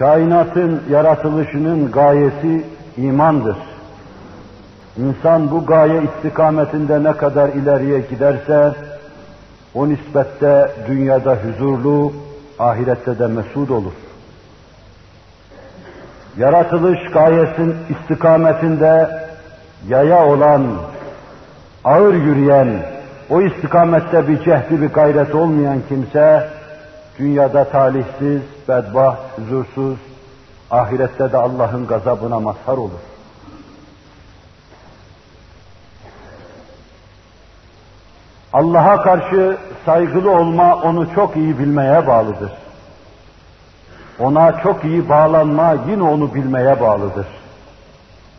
Kainatın yaratılışının gayesi imandır. İnsan bu gaye istikametinde ne kadar ileriye giderse, o nispette dünyada huzurlu, ahirette de mesud olur. Yaratılış gayesin istikametinde yaya olan, ağır yürüyen, o istikamette bir cehdi bir gayret olmayan kimse, dünyada talihsiz, bedbaht, huzursuz, ahirette de Allah'ın gazabına mazhar olur. Allah'a karşı saygılı olma onu çok iyi bilmeye bağlıdır. Ona çok iyi bağlanma yine onu bilmeye bağlıdır.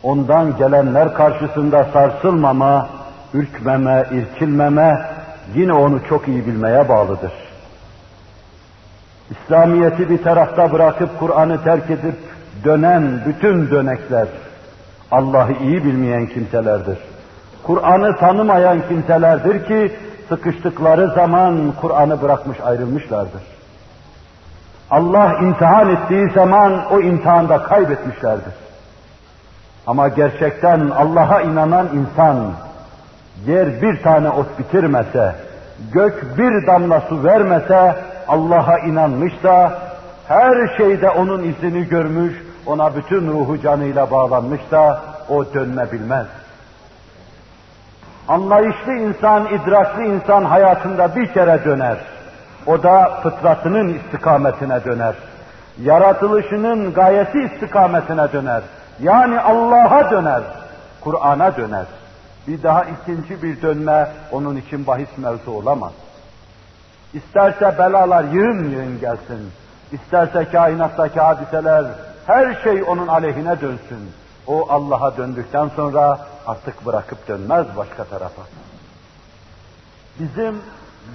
Ondan gelenler karşısında sarsılmama, ürkmeme, irkilmeme yine onu çok iyi bilmeye bağlıdır. İslamiyeti bir tarafta bırakıp Kur'an'ı terk edip dönen bütün dönekler Allah'ı iyi bilmeyen kimselerdir. Kur'an'ı tanımayan kimselerdir ki sıkıştıkları zaman Kur'an'ı bırakmış ayrılmışlardır. Allah imtihan ettiği zaman o imtihanda kaybetmişlerdir. Ama gerçekten Allah'a inanan insan yer bir tane ot bitirmese, gök bir damla su vermese Allah'a inanmışsa, her şeyde onun izini görmüş, ona bütün ruhu canıyla bağlanmışsa o dönme bilmez. Anlayışlı insan, idrakli insan hayatında bir kere döner. O da fıtratının istikametine döner. Yaratılışının gayesi istikametine döner. Yani Allah'a döner. Kur'an'a döner. Bir daha ikinci bir dönme onun için bahis mevzu olamaz. İsterse belalar yığın yığın gelsin. İsterse kainattaki hadiseler, her şey onun aleyhine dönsün. O Allah'a döndükten sonra artık bırakıp dönmez başka tarafa. Bizim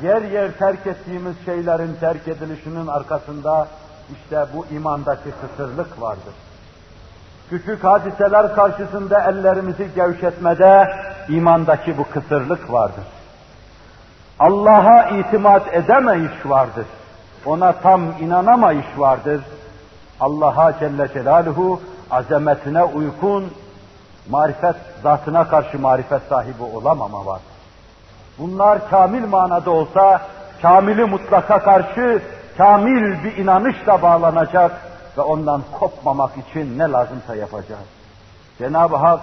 yer yer terk ettiğimiz şeylerin terk edilişinin arkasında işte bu imandaki kısırlık vardır. Küçük hadiseler karşısında ellerimizi gevşetmede imandaki bu kısırlık vardır. Allah'a itimat edemeyiş vardır. Ona tam inanamayış vardır. Allah'a Celle Celaluhu azametine uykun marifet zatına karşı marifet sahibi olamama var. Bunlar kamil manada olsa kamili mutlaka karşı kamil bir inanışla bağlanacak ve ondan kopmamak için ne lazımsa yapacağız. Cenab-ı Hak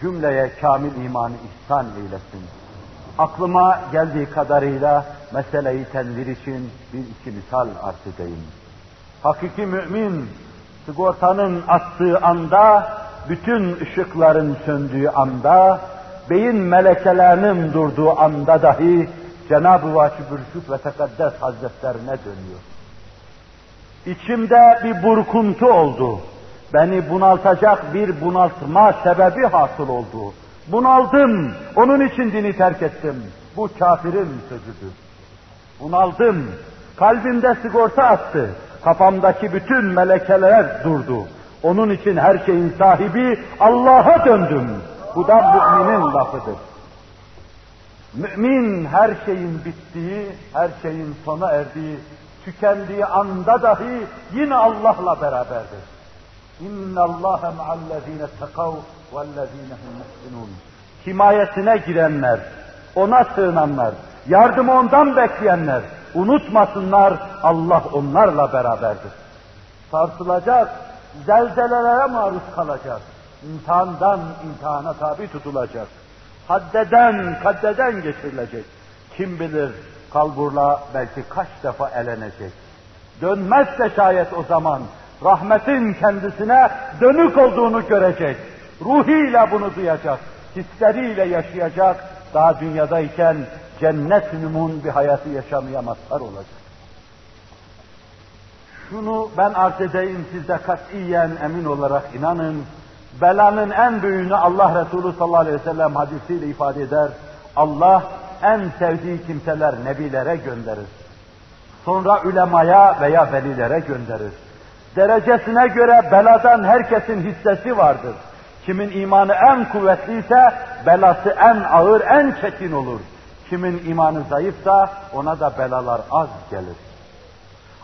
cümleye kamil imanı ihsan eylesin. Aklıma geldiği kadarıyla meseleyi tenvir için bir iki misal arz edeyim. Hakiki mümin sigortanın attığı anda, bütün ışıkların söndüğü anda, beyin melekelerinin durduğu anda dahi Cenab-ı Vacib-ül ve Tekaddes Hazretlerine dönüyor. İçimde bir burkuntu oldu. Beni bunaltacak bir bunaltma sebebi hasıl oldu. Bunaldım, onun için dini terk ettim. Bu kafirin sözüdür. Bunaldım, kalbimde sigorta attı. Kafamdaki bütün melekeler durdu. Onun için her şeyin sahibi Allah'a döndüm. Bu da müminin lafıdır. Mümin her şeyin bittiği, her şeyin sona erdiği, tükendiği anda dahi yine Allah'la beraberdir. İnna Allaha ma'allezine tekav hum muhsinun. Himayesine girenler, ona sığınanlar, yardımı ondan bekleyenler, unutmasınlar Allah onlarla beraberdir. Sarsılacak, zelzelelere maruz kalacak, imtihandan imtihana tabi tutulacak, haddeden kaddeden geçirilecek. Kim bilir kalburla belki kaç defa elenecek. Dönmezse şayet o zaman rahmetin kendisine dönük olduğunu görecek. Ruhiyle bunu duyacak, hisleriyle yaşayacak, daha dünyadayken cennet numun bir hayatı yaşamaya mazhar olacak. Şunu ben arz edeyim size katiyen emin olarak inanın, belanın en büyüğünü Allah Resulü sallallahu aleyhi ve sellem hadisiyle ifade eder. Allah en sevdiği kimseler nebilere gönderir. Sonra ülemaya veya velilere gönderir. Derecesine göre beladan herkesin hissesi vardır. Kimin imanı en kuvvetliyse belası en ağır, en çetin olur. Kimin imanı zayıfsa ona da belalar az gelir.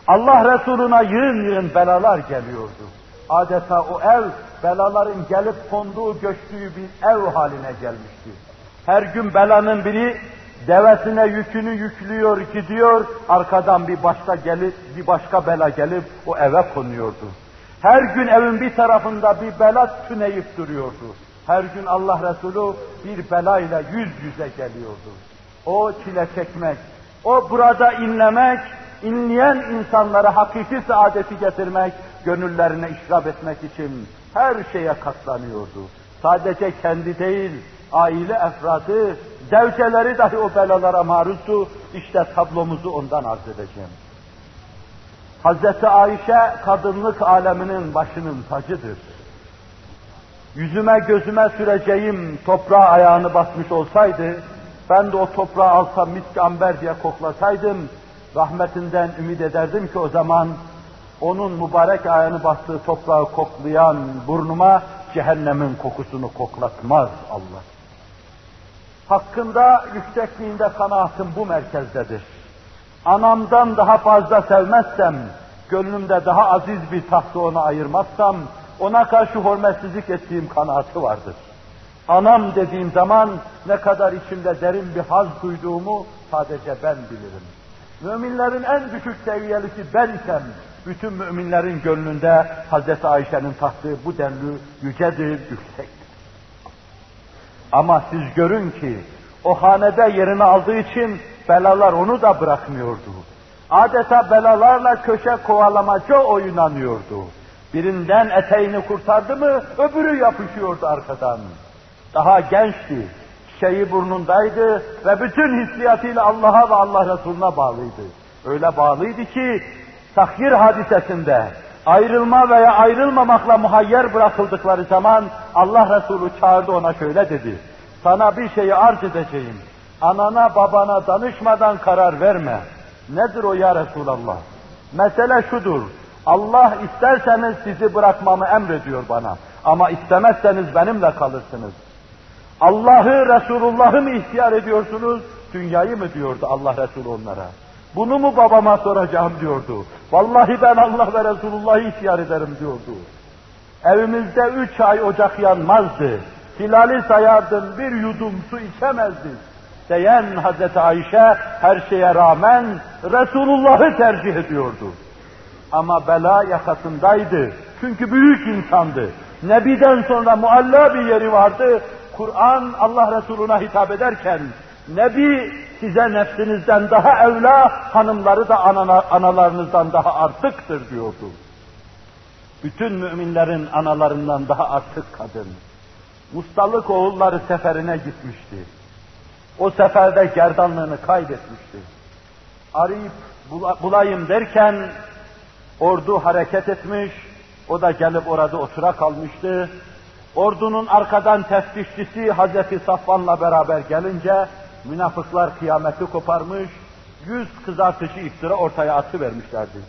Allah Resuluna yığın yığın belalar geliyordu. Adeta o ev belaların gelip konduğu, göçtüğü bir ev haline gelmişti. Her gün belanın biri devesine yükünü yüklüyor, gidiyor, arkadan bir başka gelip, bir başka bela gelip o eve konuyordu. Her gün evin bir tarafında bir bela tüneyip duruyordu. Her gün Allah Resulü bir belayla yüz yüze geliyordu. O çile çekmek, o burada inlemek, inleyen insanlara hakiki saadeti getirmek, gönüllerine işrap etmek için her şeye katlanıyordu. Sadece kendi değil, aile efradı, zevceleri dahi o belalara maruzdu. İşte tablomuzu ondan arz edeceğim. Hazreti Ayşe kadınlık aleminin başının tacıdır. Yüzüme gözüme süreceğim toprağa ayağını basmış olsaydı, ben de o toprağı alsam misk amber diye koklasaydım, rahmetinden ümit ederdim ki o zaman onun mübarek ayağını bastığı toprağı koklayan burnuma cehennemin kokusunu koklatmaz Allah. Hakkında yüksekliğinde kanaatim bu merkezdedir. Anamdan daha fazla sevmezsem, gönlümde daha aziz bir tahtı ona ayırmazsam, ona karşı hürmetsizlik ettiğim kanaatı vardır. Anam dediğim zaman ne kadar içimde derin bir haz duyduğumu sadece ben bilirim. Müminlerin en düşük seviyelisi ben isem, bütün müminlerin gönlünde Hz. Ayşe'nin tahtı bu denli yücedir, yüksektir. Ama siz görün ki o hanede yerini aldığı için belalar onu da bırakmıyordu. Adeta belalarla köşe kovalamaca oynanıyordu. Birinden eteğini kurtardı mı öbürü yapışıyordu arkadan. Daha gençti, şeyi burnundaydı ve bütün hissiyatıyla Allah'a ve Allah Resulüne bağlıydı. Öyle bağlıydı ki tahhir hadisesinde ayrılma veya ayrılmamakla muhayyer bırakıldıkları zaman Allah Resulü çağırdı ona şöyle dedi. Sana bir şeyi arz edeceğim. Anana babana danışmadan karar verme. Nedir o ya Resulallah? Mesele şudur. Allah isterseniz sizi bırakmamı emrediyor bana. Ama istemezseniz benimle kalırsınız. Allah'ı, Resulullah'ı mı ihtiyar ediyorsunuz, dünyayı mı diyordu Allah Resulü onlara. Bunu mu babama soracağım diyordu. Vallahi ben Allah ve Resulullah'ı ihtiyar ederim diyordu. Evimizde üç ay ocak yanmazdı. Hilali sayardım bir yudum su içemezdi. Diyen Hazreti Ayşe her şeye rağmen Resulullah'ı tercih ediyordu. Ama bela yakasındaydı. Çünkü büyük insandı. Nebiden sonra mualla bir yeri vardı. Kur'an Allah Resuluna hitap ederken Nebi size nefsinizden daha evla, hanımları da analarınızdan daha artıktır diyordu. Bütün müminlerin analarından daha artık kadın. Mustalık oğulları seferine gitmişti. O seferde gerdanlığını kaybetmişti. Arayıp bulayım derken ordu hareket etmiş, o da gelip orada otura kalmıştı. Ordunun arkadan teftişçisi Hazreti Safvan'la beraber gelince münafıklar kıyameti koparmış, yüz kızartıcı iftira ortaya atıvermişlerdi.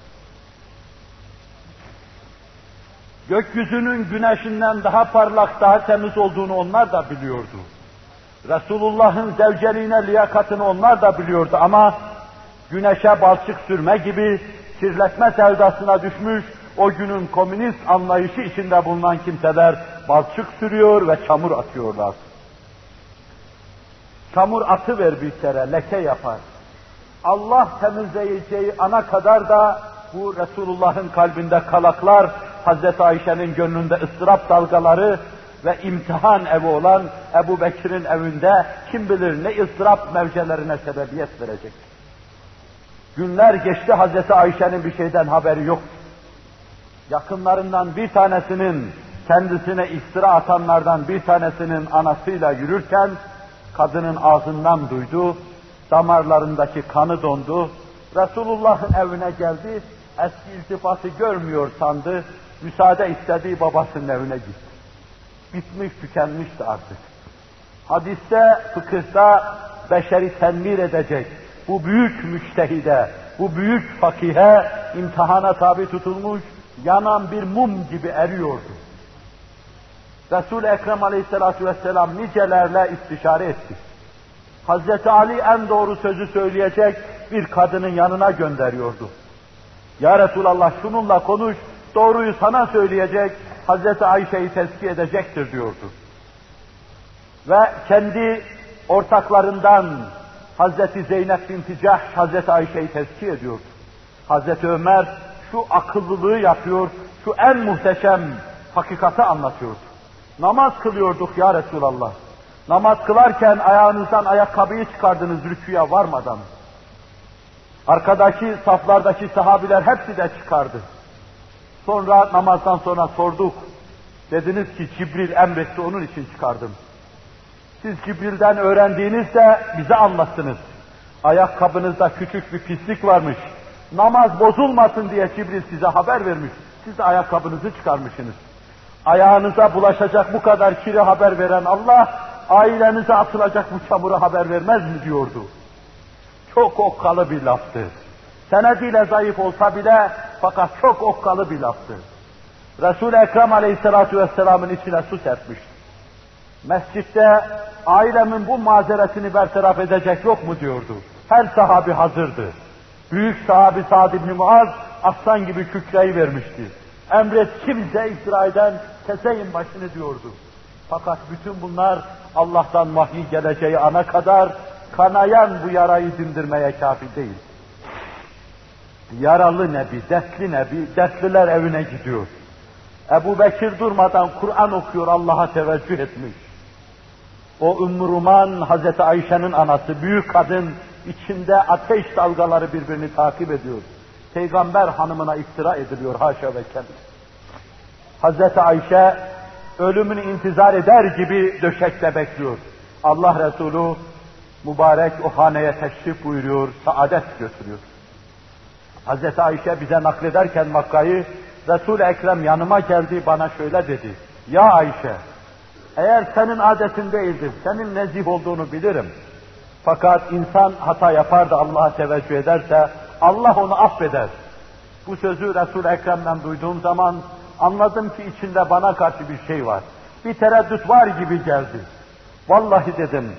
Gökyüzünün güneşinden daha parlak, daha temiz olduğunu onlar da biliyordu. Resulullah'ın zevceliğine liyakatını onlar da biliyordu ama güneşe balçık sürme gibi kirletme sevdasına düşmüş o günün komünist anlayışı içinde bulunan kimseler balçık sürüyor ve çamur atıyorlar. Çamur atıver bir kere, leke yapar. Allah temizleyeceği ana kadar da bu Resulullah'ın kalbinde kalaklar, Hazreti Ayşe'nin gönlünde ıstırap dalgaları ve imtihan evi olan Ebu Bekir'in evinde kim bilir ne ıstırap mevcelerine sebebiyet verecek. Günler geçti Hazreti Ayşe'nin bir şeyden haberi yok. Yakınlarından bir tanesinin kendisine iftira atanlardan bir tanesinin anasıyla yürürken kadının ağzından duydu, damarlarındaki kanı dondu, Resulullah'ın evine geldi, eski iltifatı görmüyor sandı, müsaade istediği babasının evine gitti. Bitmiş, tükenmişti artık. Hadiste, fıkıhta beşeri tenmir edecek, bu büyük müçtehide, bu büyük fakihe imtihana tabi tutulmuş, yanan bir mum gibi eriyordu. Resul-i Ekrem aleyhissalatu vesselam nicelerle istişare etti. Hazreti Ali en doğru sözü söyleyecek bir kadının yanına gönderiyordu. Ya Resulallah şununla konuş, doğruyu sana söyleyecek, Hazreti Ayşe'yi tezkiye edecektir diyordu. Ve kendi ortaklarından Hazreti Zeynep binti Cahş Hazreti Ayşe'yi tezkiye ediyordu. Hazreti Ömer şu akıllılığı yapıyor, şu en muhteşem hakikati anlatıyordu. Namaz kılıyorduk ya Resulallah. Namaz kılarken ayağınızdan ayakkabıyı çıkardınız rüküye varmadan. Arkadaki saflardaki sahabiler hepsi de çıkardı. Sonra namazdan sonra sorduk. Dediniz ki Cibril emretti onun için çıkardım. Siz Cibril'den öğrendiğinizde bize anlattınız. Ayakkabınızda küçük bir pislik varmış. Namaz bozulmasın diye Cibril size haber vermiş. Siz de ayakkabınızı çıkarmışsınız. Ayağınıza bulaşacak bu kadar kiri haber veren Allah, ailenize atılacak bu çamuru haber vermez mi diyordu. Çok okkalı bir laftı. Senediyle zayıf olsa bile fakat çok okkalı bir laftı. Resul-i Ekrem Aleyhisselatü Vesselam'ın içine su serpmiş. Mescitte ailemin bu mazeretini bertaraf edecek yok mu diyordu. Her sahabi hazırdı. Büyük sahabi Sa'd ibn Muaz aslan gibi kükreyi vermişti. Emret kimse iftira eden keseyin başını diyordu. Fakat bütün bunlar Allah'tan vahiy geleceği ana kadar kanayan bu yarayı dindirmeye kafi değil. Yaralı Nebi, dertli Nebi, dertliler evine gidiyor. Ebu Bekir durmadan Kur'an okuyor, Allah'a teveccüh etmiş. O Ümmü Ruman, Hazreti Ayşe'nin anası, büyük kadın, içinde ateş dalgaları birbirini takip ediyor. Peygamber hanımına iftira ediliyor, haşa ve kella. Hazreti Ayşe, ölümünü intizar eder gibi döşekte bekliyor. Allah Resulü mübarek o haneye teşrif buyuruyor, saadet götürüyor. Hazreti Ayşe bize naklederken vakayı, Resul-i Ekrem yanıma geldi, bana şöyle dedi. Ya Ayşe, eğer senin adetin değildir, senin nezih olduğunu bilirim. Fakat insan hata yapar da Allah'a teveccüh ederse, Allah onu affeder. Bu sözü Resul-i Ekrem'den duyduğum zaman anladım ki içinde bana karşı bir şey var. Bir tereddüt var gibi geldi. Vallahi dedim,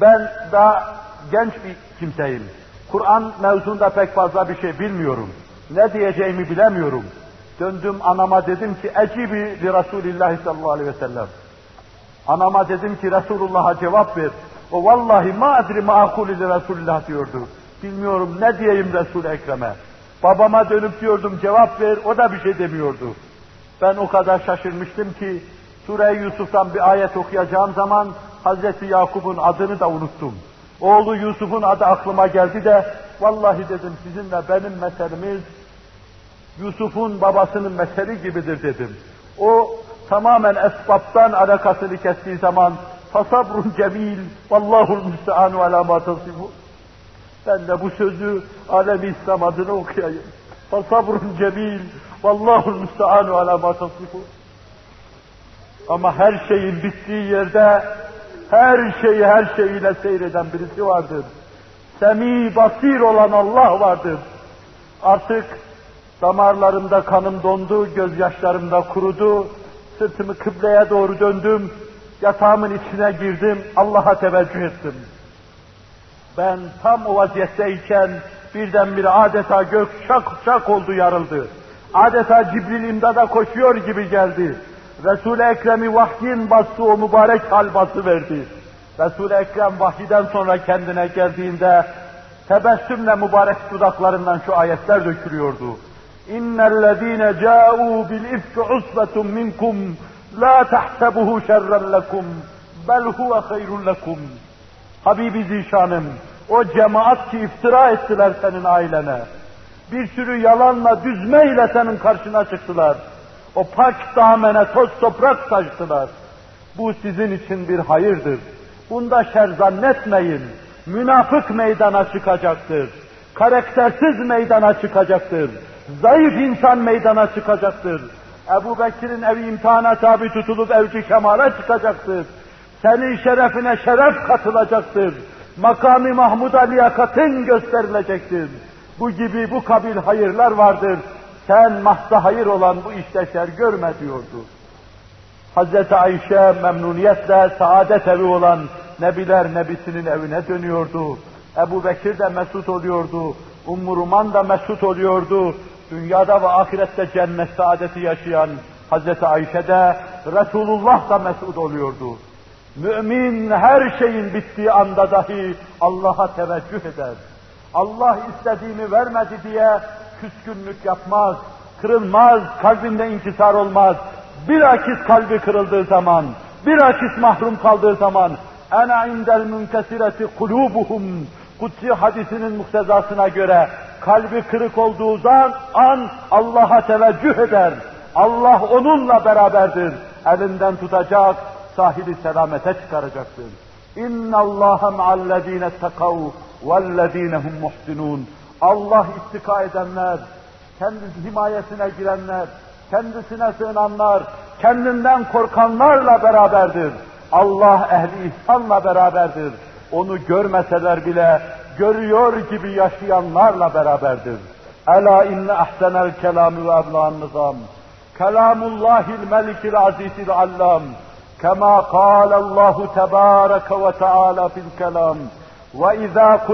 ben daha genç bir kimseyim. Kur'an mevzunda pek fazla bir şey bilmiyorum. Ne diyeceğimi bilemiyorum. Döndüm anama dedim ki ecibi li Resulillah sallallahu aleyhi ve sellem. Anama dedim ki Resulullah'a cevap ver. O vallahi ma adri ma akuli li Resulillah diyordu. Bilmiyorum ne diyeyim Resul-i Ekrem'e. Babama dönüp diyordum cevap ver, o da bir şey demiyordu. Ben o kadar şaşırmıştım ki Sure-i Yusuf'tan bir ayet okuyacağım zaman Hazreti Yakup'un adını da unuttum. Oğlu Yusuf'un adı aklıma geldi de vallahi dedim sizinle benim meselemiz Yusuf'un babasının meseli gibidir dedim. O tamamen esbaptan alakasını kestiği zaman fasabrun cemil vallahul müsteanu ala ma Ben de bu sözü alemi İslam adına okuyayım. Fasabrun cemil vallahul müsteanu ala ma Ama her şeyin bittiği yerde her şeyi her şeyiyle seyreden birisi vardır. Semi basir olan Allah vardır. Artık damarlarımda kanım dondu, gözyaşlarım da kurudu, sırtımı kıbleye doğru döndüm, yatağımın içine girdim, Allah'a teveccüh ettim. Ben tam o vaziyetteyken birdenbire adeta gök şak şak oldu yarıldı. Adeta Cibril imdada koşuyor gibi geldi. Resul-i Ekrem'i vahyin bastığı o mübarek hal bası verdi. Resul-i Ekrem vahyiden sonra kendine geldiğinde tebessümle mübarek dudaklarından şu ayetler dökülüyordu. اِنَّ الَّذ۪ينَ جَاءُوا بِالْاِفْكِ عُصْبَةٌ مِنْكُمْ لَا تَحْسَبُهُ شَرًّا لَكُمْ بَلْ هُوَ خَيْرٌ لَكُمْ Habibi Zişanım, o cemaat ki iftira ettiler senin ailene. Bir sürü yalanla, düzmeyle senin karşına çıktılar. O pak damene toz toprak saçtılar. Bu sizin için bir hayırdır. Bunda şer zannetmeyin. Münafık meydana çıkacaktır. Karaktersiz meydana çıkacaktır. Zayıf insan meydana çıkacaktır. Ebu Bekir'in evi imtihana tabi tutulup evci kemale çıkacaktır. Senin şerefine şeref katılacaktır. Makami Mahmud liyakatın gösterilecektir. Bu gibi bu kabil hayırlar vardır. Sen mahsa hayır olan bu işte şer görme diyordu. Hazreti Ayşe memnuniyetle saadet evi olan Nebiler Nebisinin evine dönüyordu. Ebu Bekir de mesut oluyordu. Ummu Ruman da mesut oluyordu. dünyada ve ahirette cennet saadeti yaşayan Hazreti Ayşe de Resulullah da mesut oluyordu. Mümin her şeyin bittiği anda dahi Allah'a teveccüh eder. Allah istediğimi vermedi diye küskünlük yapmaz, kırılmaz, kalbinde inkisar olmaz. Bilakis kalbi kırıldığı zaman, bilakis mahrum kaldığı zaman ''Ena indel münkesireti kulubuhum'' Kutsi hadisinin muktezasına göre kalbi kırık olduğu zaman an Allah'a teveccüh eder. Allah onunla beraberdir. Elinden tutacak, sahili selamete çıkaracaktır. İnna Allaha ma'allezine takav vellezine hum muhsinun. Allah ittika edenler, kendisi himayesine girenler, kendisine sığınanlar, kendinden korkanlarla beraberdir. Allah ehli ihsanla beraberdir. Onu görmeseler bile görüyor gibi yaşayanlarla beraberdir. Ela inne ahsenel kelamü ve eblan nizam. Kelamullahil melikil azizil allam. Kema kâlallahu tebâreke ve teâlâ fil kelam. Ve izâ